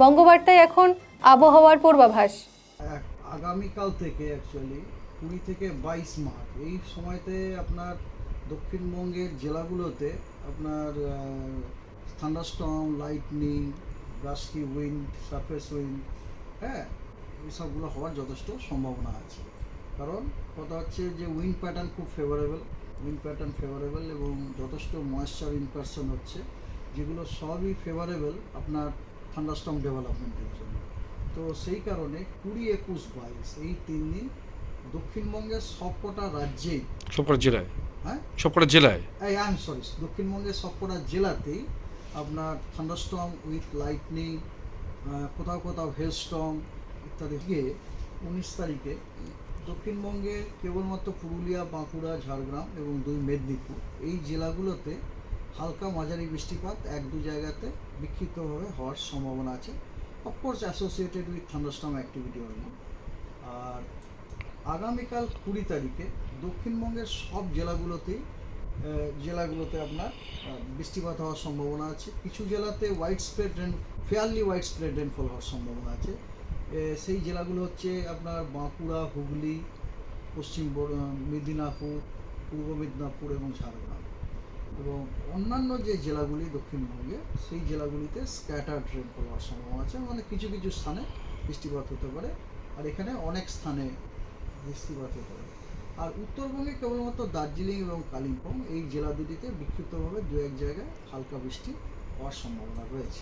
বঙ্গবার্তায় এখন আবহাওয়ার পূর্বাভাস। আগামীকাল থেকে অ্যাকচুয়ালি কুড়ি থেকে বাইশ মার্চ, এই সময়তে আপনার দক্ষিণবঙ্গের জেলাগুলোতে আপনার থান্ডারস্টর্ম লাইটনিং ব্রাস্কি উইন্ড সারফেস উইন্ড হ্যাঁ এইসবগুলো হওয়ার যথেষ্ট সম্ভাবনা আছে। কারণ কথা হচ্ছে যে উইন্ড প্যাটার্ন খুব ফেভারেবল উইন্ড প্যাটার্ন ফেভারেবল এবং যথেষ্ট ময়েশ্চার ইনকারশন হচ্ছে, যেগুলো সবই ফেভারেবল আপনার থান্ডারস্টর্ম ডেভেলপমেন্টের জন্য তো সেই কারণে কুড়ি একুশ বাইশ এই তিন দিন দক্ষিণবঙ্গের সবকটা রাজ্যেই সবকটা জেলায়? হ্যাঁ? সবকটা জেলায়? এই আই এম সরি দক্ষিণবঙ্গের সবকটা জেলাতেই আপনার থান্ডারস্টর্ম উইথ লাইটনিং কোথাও কোথাও হেলস্টর্ম ইত্যাদি। গিয়ে উনিশ তারিখে দক্ষিণবঙ্গে কেবলমাত্র পুরুলিয়া বাঁকুড়া ঝাড়গ্রাম এবং দুই মেদিনীপুর এই জেলাগুলোতে হালকা মাঝারি বৃষ্টিপাত এক দু জায়গাতে বিক্ষিপ্তভাবে হওয়ার সম্ভাবনা আছে। Of course associated with thunderstorm activity only আর আগামীকাল কুড়ি তারিখে দক্ষিণবঙ্গের সব জেলাগুলোতেই জেলাগুলোতে আপনার বৃষ্টিপাত হওয়ার সম্ভাবনা আছে। কিছু জেলাতে widespread rain fairly widespread rainfall হওয়ার সম্ভাবনা আছে। সেই জেলাগুলো হচ্ছে আপনার বাঁকুড়া, হুগলি, পশ্চিম মেদিনীপুর, পূর্ব মেদিনীপুর এবং ঝাড়গ্রাম। এবং অন্যান্য যে জেলাগুলি দক্ষিণবঙ্গে, সেই জেলাগুলিতে স্ক্যাটার্ড রেনফল হওয়ার সম্ভাবনা আছে মানে কিছু কিছু স্থানে বৃষ্টিপাত হতে পারে। আর এখানে অনেক স্থানে বৃষ্টিপাত হতে পারে। আর উত্তরবঙ্গে কেবলমাত্র দার্জিলিং এবং কালিম্পং, এই জেলা দুটিতে বিক্ষিপ্তভাবে দু এক জায়গায় হালকা বৃষ্টি হওয়ার সম্ভাবনা রয়েছে।